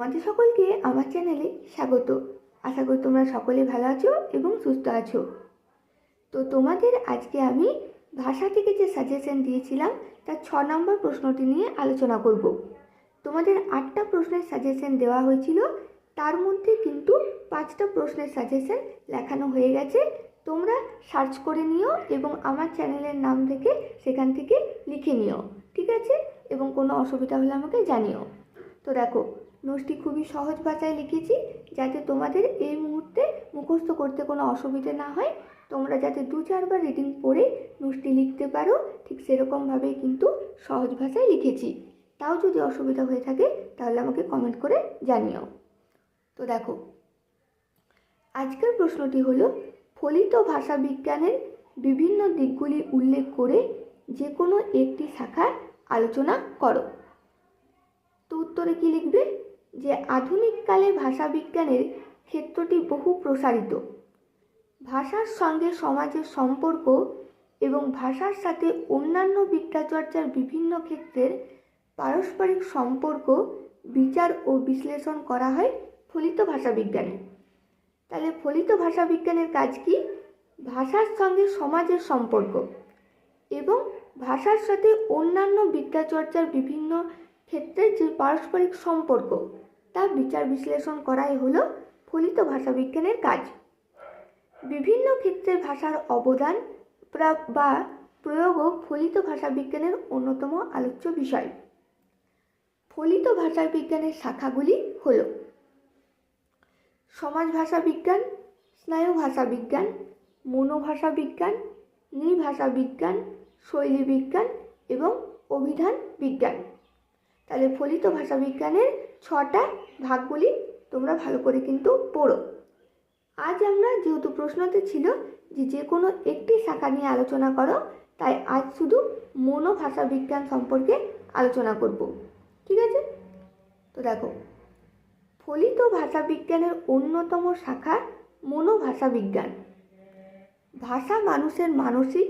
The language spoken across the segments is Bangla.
তোমাদের সকলকে আমার চ্যানেলে স্বাগত। আশা করি তোমরা সকলে ভালো আছো এবং সুস্থ আছো। তো তোমাদের আজকে আমি ভাষা থেকে যে সাজেশন দিয়েছিলাম, তার ছ নম্বর প্রশ্নটি নিয়ে আলোচনা করব। তোমাদের আটটা প্রশ্নের সাজেশন দেওয়া হয়েছিল, তার মধ্যে কিন্তু পাঁচটা প্রশ্নের সাজেশন লেখানো হয়ে গেছে। তোমরা সার্চ করে নিও এবং আমার চ্যানেলের নাম থেকে সেখান থেকে লিখে নিও, ঠিক আছে? এবং কোনো অসুবিধা হলে আমাকে জানিও। তো দেখো নোটটি খুবই সহজ ভাষায় লিখেছি যাতে তোমাদের এই মুহূর্তে মুখস্থ করতে কোনো অসুবিধে না হয়। তোমরা যাতে দু চারবার রিডিং পড়ে নোটটি লিখতে পারো, ঠিক সেরকমভাবেই কিন্তু সহজ ভাষায় লিখেছি। তাও যদি অসুবিধা হয়ে থাকে, তাহলে আমাকে কমেন্ট করে জানিও। তো দেখো, আজকের প্রশ্নটি হলো, ফলিত ভাষা বিজ্ঞানের বিভিন্ন দিকগুলি উল্লেখ করে যে কোনো একটি শাখার আলোচনা করো। তো উত্তরে কী লিখবে? যে আধুনিককালে ভাষা বিজ্ঞানের ক্ষেত্রটি বহু প্রসারিত। ভাষার সঙ্গে সমাজের সম্পর্ক এবং ভাষার সাথে অন্যান্য বিদ্যাচর্চার বিভিন্ন ক্ষেত্রের পারস্পরিক সম্পর্ক, বিচার ও বিশ্লেষণ করা হয় ফলিত ভাষা বিজ্ঞানে। তাহলে ফলিত ভাষা বিজ্ঞানের কাজ কি? ভাষার সঙ্গে সমাজের সম্পর্ক এবং ভাষার সাথে অন্যান্য বিদ্যাচর্চার বিভিন্ন যে পারস্পরিক সম্পর্ক, তা বিচার বিশ্লেষণ করাই হলো ফলিত ভাষাবিজ্ঞানের কাজ। বিভিন্ন ক্ষেত্রে ভাষার অবদান বা প্রয়োগও ফলিত ভাষাবিজ্ঞানের অন্যতম আলোচ্য বিষয়। ফলিত ভাষা বিজ্ঞানের শাখাগুলি হল সমাজ ভাষা বিজ্ঞান স্নায়ু ভাষা বিজ্ঞান মনোভাষা বিজ্ঞান নৃভাষা বিজ্ঞান শৈলী বিজ্ঞান এবং অভিধান বিজ্ঞান। তাহলে ফলিত ভাষা বিজ্ঞানের ছটা ভাগগুলি তোমরা ভালো করে কিন্তু পড়ো। আজ আমরা যেহেতু প্রশ্নতে ছিল যে যে কোনো একটি শাখা নিয়ে আলোচনা করো, তাই আজ শুধু মনোভাষা বিজ্ঞান সম্পর্কে আলোচনা করব। ঠিক আছে? তো দেখো, ফলিত ভাষা বিজ্ঞানের অন্যতম শাখা মনোভাষা বিজ্ঞান ভাষা মানুষের মানসিক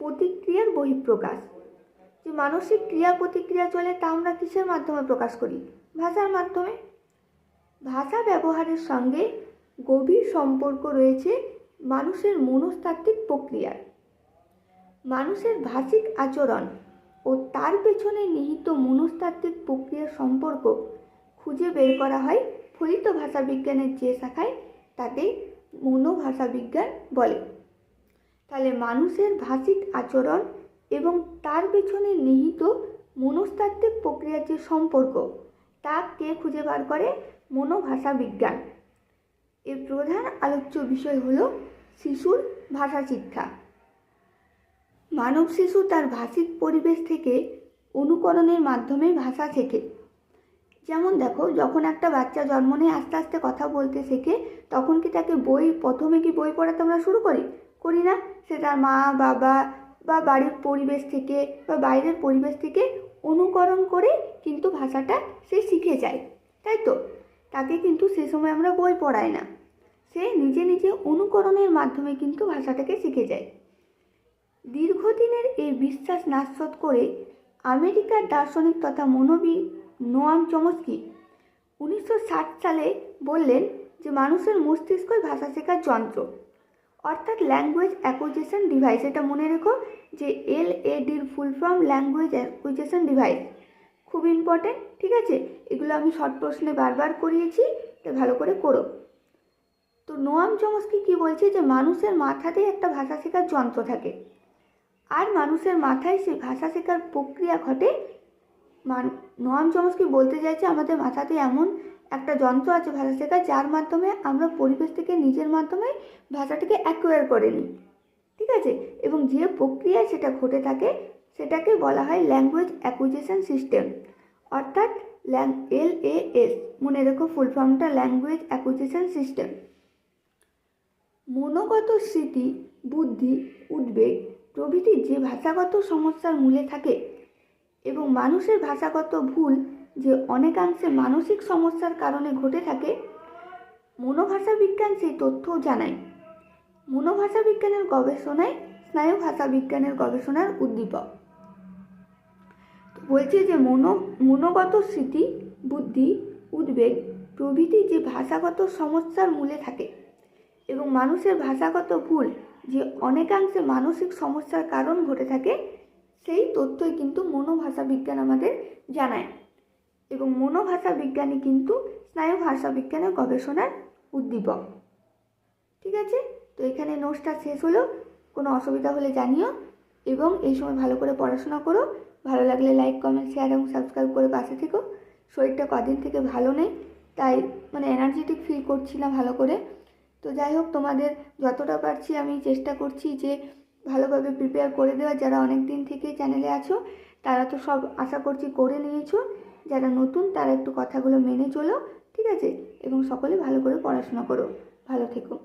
প্রতিক্রিয়ার বহিঃপ্রকাশ। যে মানসিক ক্রিয়া প্রতিক্রিয়া চলে তা আমরা কিসের মাধ্যমে প্রকাশ করি? ভাষার মাধ্যমে। ভাষা ব্যবহারের সঙ্গে গভীর সম্পর্ক রয়েছে মানুষের মনস্তাত্ত্বিক প্রক্রিয়ার। মানুষের ভাষিক আচরণ ও তার পেছনে নিহিত মনস্তাত্ত্বিক প্রক্রিয়ার সম্পর্ক খুঁজে বের করা হয় ফলিত ভাষা বিজ্ঞানের যে শাখায় তাকে মনোভাষা বিজ্ঞান বলে। তাহলে মানুষের ভাষিক আচরণ এবং তার পেছনে নিহিত মনস্তাত্ত্বিক প্রক্রিয়ার যে সম্পর্ক, তা কে খুঁজে বার করে? মনোভাষা বিজ্ঞান এর প্রধান আলোচ্য বিষয় হল শিশুর ভাষা শিক্ষা মানব শিশু তার ভাষিক পরিবেশ থেকে অনুকরণের মাধ্যমে ভাষা শেখে। যেমন দেখো, যখন একটা বাচ্চা জন্ম নিয়ে আস্তে আস্তে কথা বলতে শেখে, তখন কি তাকে বই, প্রথমে কি বই পড়াতে আমরা শুরু করি? করি না। সে তার মা, বাবা বা বাড়ির পরিবেশ থেকে বা বাইরের পরিবেশ থেকে অনুকরণ করে কিন্তু ভাষাটা সে শিখে যায়, তাই তো? তাকে কিন্তু সে সময় আমরা বই পড়াই না। সে নিজে নিজে অনুকরণের মাধ্যমে কিন্তু ভাষাটাকে শিখে যায়। দীর্ঘদিনের এই বিশ্বাস নাশত করে আমেরিকার দার্শনিক তথা মনোবিদ নোয়াম চমস্কি উনিশশো ষাট সালে বললেন যে, মানুষের মস্তিষ্কই ভাষা শেখার যন্ত্র। অর্থাৎ ল্যাঙ্গুয়েজ অ্যাকুইজেশন ডিভাইস এটা মনে রেখো যে এল এ ডির full form language acquisition device খুব ইম্পর্টেন্ট ঠিক আছে? এগুলো আমি শর্ট প্রশ্নে বারবার করিয়েছি তো ভালো করে করো। তো নোয়াম চমস্কি কি বলছে যে মানুষের মাথাতেই একটা ভাষা শেখার যন্ত্র থাকে। আর মানুষের মাথায় সেই ভাষা শেখার প্রক্রিয়া ঘটে মান, নোয়াম চমস্কি বলতে চাইছে আমাদের মাথাতে এমন একটা যন্ত্র আছে ভাষা শেখার যার মাধ্যমে আমরা পরিবেশ থেকে নিজের মাধ্যমে ভাষাটাকে অ্যাকোয়ার করে নিই। ঠিক আছে? এবং যে প্রক্রিয়ায় সেটা ঘটে থাকে, সেটাকে বলা হয় ল্যাঙ্গুয়েজ অ্যাকুইজিশন সিস্টেম অর্থাৎ ল্যাং এল এ এস মনে রেখো ফুল ফর্মটা ল্যাঙ্গুয়েজ অ্যাকুইজিশন সিস্টেম মনোগত স্মৃতি, বুদ্ধি, উদ্বেগ প্রভৃতি যে ভাষাগত সমস্যার মূলে থাকে এবং মানুষের ভাষাগত ভুল যে অনেকাংশে মানসিক সমস্যার কারণে ঘটে থাকে মনোভাষা বিজ্ঞান সেই তথ্যও জানায়। মনোভাষা বিজ্ঞানের গবেষণায় স্নায়ু ভাষা বিজ্ঞানের গবেষণার উদ্দীপক। বলছে যে মনো, মনোগত স্মৃতি, বুদ্ধি, উদ্বেগ প্রভৃতি যে ভাষাগত সমস্যার মূলে থাকে এবং মানুষের ভাষাগত ভুল যে অনেকাংশে মানসিক সমস্যার কারণ ঘটে থাকে সেই তথ্যই কিন্তু মনোভাষা বিজ্ঞান আমাদের জানায়। এবং মনোভাষা বিজ্ঞানই কিন্তু স্নায়ু ভাষা বিজ্ঞানের গবেষণার উদ্দীপক। ঠিক আছে? তো এখানে নোটসটা শেষ হলো। কোনো অসুবিধা হলে জানিও। এবং এই সময় ভালো করে পড়াশোনা করো। ভালো লাগলে লাইক কমেন্ট শেয়ার এবং সাবস্ক্রাইব করে পাশে থেকো। শরীরটা কদিন থেকে ভালো নেই, তাই মানে এনার্জেটিক ফিল করছি না ভালো করে। তো যাই হোক, তোমাদের যতটা পারছি আমি চেষ্টা করছি যে ভালোভাবে প্রিপেয়ার করে দেওয়া, যারা অনেক দিন থেকে চ্যানেলে আছো, তারা তো সব আশা করছি করে নিয়েছো। যারা নতুন, তারা একটু কথাগুলো মেনে চলো, ঠিক আছে? এবং সকলে ভালো করে পড়াশোনা করো। ভালো থেকো।